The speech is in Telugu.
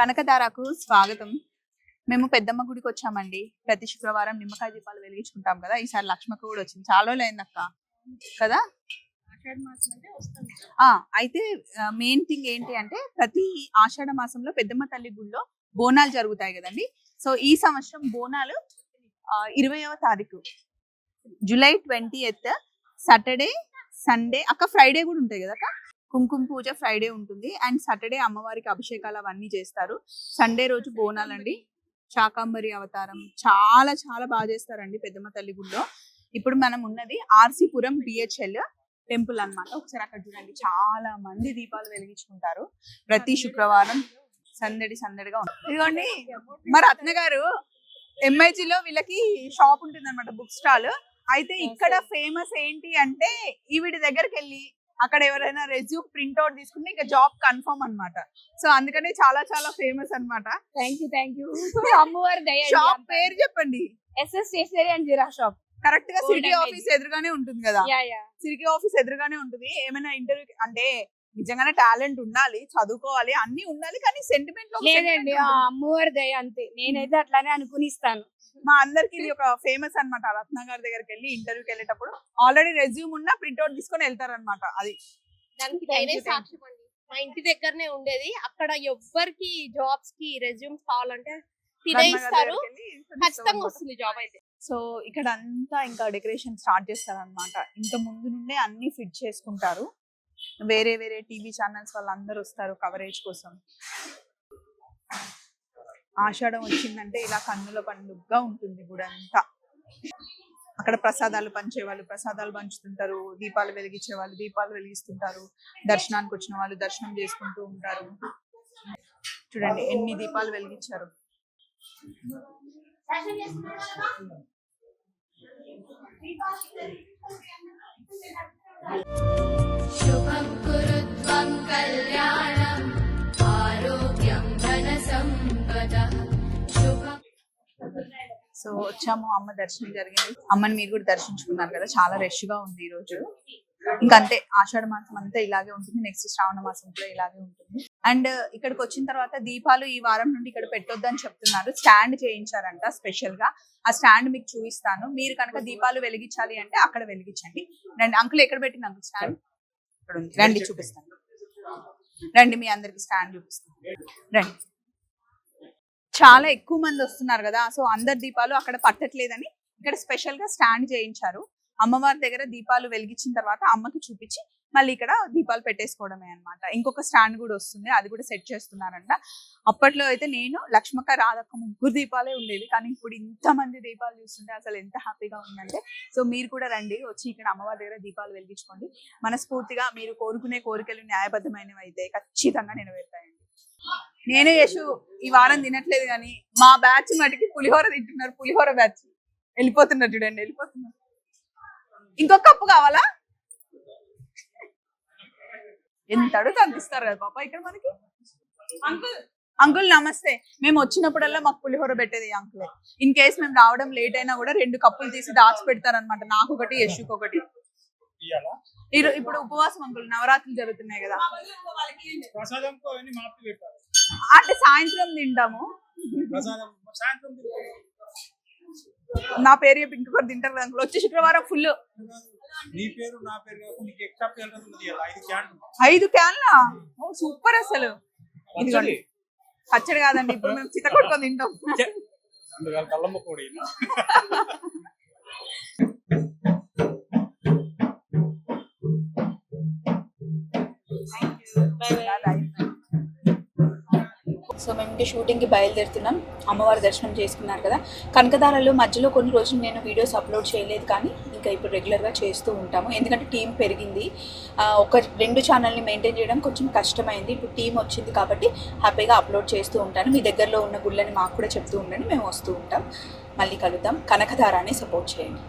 కనకదారకు స్వాగతం. మేము పెద్దమ్మ గుడికి వచ్చామండి. ప్రతి శుక్రవారం నిమ్మకాయ దీపాలు వెలిగించుకుంటాం కదా. ఈసారి లక్ష్మక్క కూడా వచ్చింది. చాలా రోజులు అయిందక్క కదా? ఆ అయితే మెయిన్ థింగ్ ఏంటి అంటే ప్రతి ఆషాఢ మాసంలో పెద్దమ్మ తల్లి గుడిలో బోనాలు జరుగుతాయి కదండి. సో ఈ సంవత్సరం బోనాలు ఇరవయవ తారీఖు. July twenty eighth Saturday Sunday అక్క ఫ్రైడే కూడా ఉంటాయి కదా అక్క కుంకుమ పూజ ఫ్రైడే ఉంటుంది. అండ్ సాటర్డే అమ్మవారికి అభిషేకాలు అవన్నీ చేస్తారు. సండే రోజు బోనాలండి. శాకాంబరి అవతారం చాలా చాలా బాగా చేస్తారండి పెద్దమ్మ తల్లి గుడిలో ఇప్పుడు మనం ఉన్నది ఆర్సీపురం బిహెచ్ఎల్ టెంపుల్ అన్నమాట. ఒకసారి అక్కడ చూడండి. చాలా మంది దీపాలు వెలిగించుకుంటారు. ప్రతి శుక్రవారం సందడి సందడిగా ఉంటుంది ఇదిగోండి. మా రత్న గారు ఎంఐజీలో లో వీళ్ళకి షాప్ ఉంటుంది అనమాట బుక్ స్టాల్ అయితే ఇక్కడ ఫేమస్ ఏంటి అంటే ఈవిడ దగ్గరికి వెళ్ళి అక్కడ ఎవరైనా రెజ్యూమ్ ప్రింట్అవుట్ తీసుకుంటే ఇంకా జాబ్ కన్ఫర్మ్ అన్నమాట. సో అందుకనే చాలా చాలా ఫేమస్ అన్నమాట. థ్యాంక్ యూ థ్యాంక్ యూ అమ్మవారి దయ షాప్ పేరు చెప్పండి. ఎస్ఎస్ స్టేషనరీ అండ్ జిరా షాప్. కరెక్ట్గా సిటీ. ఆఫీస్ ఎదురుగానే ఉంటుంది కదా. సిటీ ఆఫీస్ ఎదురుగానే ఉంటుంది. ఏమైనా ఇంటర్వ్యూ అంటే నిజంగానే టాలెంట్ ఉండాలి చదువుకోవాలి అన్ని ఉండాలి కానీ సెంటిమెంట్ లేదండి ఆ అమ్మవారి దయ అంతే. నేనైతే అట్లానే అనుకుని ఇస్తాను మా అందరికి ఇది ఒక ఫేమస్ అన్నమాట. రత్న గారి దగ్గరికి వెళ్ళి ఇంటర్వ్యూకి వెళ్ళేటప్పుడు ఆల్రెడీ రెజ్యూమ్ ఉన్న ప్రింట్అవుట్ తీసుకొని వెళ్తారన్నమాట అది. మా ఇంటి దగ్గరనే ఉండేది. అక్కడ ఎవ్వరికి జాబ్స్కి రెజ్యూమ్స్ కావాలంటే తినేస్తారు ఖచ్చితంగా. వస్తుంది జాబ్ అయితే. సో ఇక్కడ అంతా ఇంకా డెకరేషన్ స్టార్ట్ చేస్తారన్నమాట. ఇంత ముందు నుండే అన్ని ఫిట్ చేసుకుంటారు. వేరే వేరే టీవీ ఛానల్స్ వాళ్ళందరూ వస్తారు కవరేజ్ కోసం. ఆషాఢం వచ్చిందంటే ఇలా కన్నుల పండుగగా ఉంటుంది గుడంతా అక్కడ ప్రసాదాలు పంచేవాళ్ళు ప్రసాదాలు పంచుతుంటారు. దీపాలు వెలిగించే వాళ్ళు దీపాలు వెలిగిస్తుంటారు. దర్శనానికి వచ్చిన వాళ్ళు దర్శనం చేసుకుంటూ ఉంటారు. చూడండి ఎన్ని దీపాలు వెలిగించారు. Thank you. సో వచ్చాము అమ్మ దర్శనం జరిగింది. అమ్మని మీరు కూడా దర్శించుకున్నారు కదా చాలా రష్గా ఉంది ఈ రోజు ఇంకంతే ఆషాఢ మాసం అంతా ఇలాగే ఉంటుంది నెక్స్ట్ శ్రావణ మాసం కూడా ఇలాగే ఉంటుంది. అండ్ ఇక్కడికి వచ్చిన తర్వాత దీపాలు ఈ వారం నుండి ఇక్కడ పెట్టొద్దని చెప్తున్నారు. స్టాండ్ చేయించారంట స్పెషల్గా. ఆ స్టాండ్ మీకు చూపిస్తాను. మీరు కనుక దీపాలు వెలిగించాలి అంటే అక్కడ వెలిగించండి. అండ్ అంకుల్ ఎక్కడ పెట్టింది అంకుల్ స్టాండ్? ఇక్కడ ఉంది రండి చూపిస్తాను. రండి మీ అందరికి స్టాండ్ చూపిస్తాను. రండి. చాలా ఎక్కువ మంది వస్తున్నారు కదా సో అందరి దీపాలు అక్కడ పట్టట్లేదని ఇక్కడ స్పెషల్గా స్టాండ్ చేయించారు. అమ్మవారి దగ్గర దీపాలు వెలిగించిన తర్వాత అమ్మకి చూపించి మళ్ళీ ఇక్కడ దీపాలు పెట్టేసుకోవడమే అన్నమాట. ఇంకొక స్టాండ్ కూడా వస్తుంది అది కూడా సెట్ చేస్తున్నారంట. అప్పట్లో అయితే నేను లక్ష్మక్క రాధక్క ముగ్గురు దీపాలే ఉండేవి. కానీ ఇప్పుడు ఇంతమంది దీపాలు చూస్తుంటే అసలు ఎంత హ్యాపీగా ఉందంటే సో మీరు కూడా రండి వచ్చి ఇక్కడ అమ్మవారి దగ్గర దీపాలు వెలిగించుకోండి. మనస్ఫూర్తిగా మీరు కోరుకునే కోరికలు న్యాయబద్ధమైనవి అయితే ఖచ్చితంగా నెరవేరుతాయండి. నేనే యశు ఈ వారం తినట్లేదు కానీ మా బ్యాచ్ మటుకి పులిహోర తింటున్నారు పులిహోర బ్యాచ్. వెళ్ళిపోతున్నారు చూడండి వెళ్ళిపోతున్నారు. ఇంకొక కప్పు కావాలా? ఎంత అడుగుతా అంత ఇస్తారు కదా పాప ఇక్కడ మనకి? అంకుల్. అంకుల్ నమస్తే. మేము వచ్చినప్పుడల్లా మాకు పులిహోర పెట్టేది అంకులే. ఇన్ కేస్ మేము రావడం లేట్ అయినా కూడా రెండు కప్పులు తీసి దాచి పెడతారనమాట నాకు ఒకటి యశుకి ఒకటి. ఇప్పుడు ఉపవాసం అంకుల్ నవరాత్రులు జరుగుతున్నాయి కదా. అంటే సాయంత్రం తింటాము. ప్రసాదం సాయంత్రం నా పేరు చెప్పి ఇంకొకటి తింటారు కదా అంకుల్. వచ్చే శుక్రవారం ఫుల్ ఐదు క్యాన్ ఐదు క్యాన్లా సూపర్ అసలు. ఇదిగోండి. పచ్చడి కాదండి ఇప్పుడు మేము చిత్త కొట్టుకొని తింటాం. కళ్ళమ్మ కూడా సో మేము ఇంటి షూటింగ్కి బయలుదేరుతున్నాం. అమ్మవారి దర్శనం చేసుకున్నారు కదా. కనకదారాలు మధ్యలో కొన్ని రోజులు నేను వీడియోస్ అప్లోడ్ చేయలేదు కానీ ఇంకా ఇప్పుడు రెగ్యులర్గా చేస్తూ ఉంటాము. ఎందుకంటే టీం పెరిగింది. ఒక రెండు ఛానల్ని మెయింటైన్ చేయడం కొంచెం కష్టమైంది. ఇప్పుడు టీం వచ్చింది కాబట్టి హ్యాపీగా అప్లోడ్ చేస్తూ ఉంటాను. మీ దగ్గరలో ఉన్న గుళ్ళని మాకు కూడా చెప్తూ ఉండండి. మేము వస్తూ ఉంటాం. మళ్ళీ కలుద్దాం. కనకదారాన్ని సపోర్ట్ చేయండి.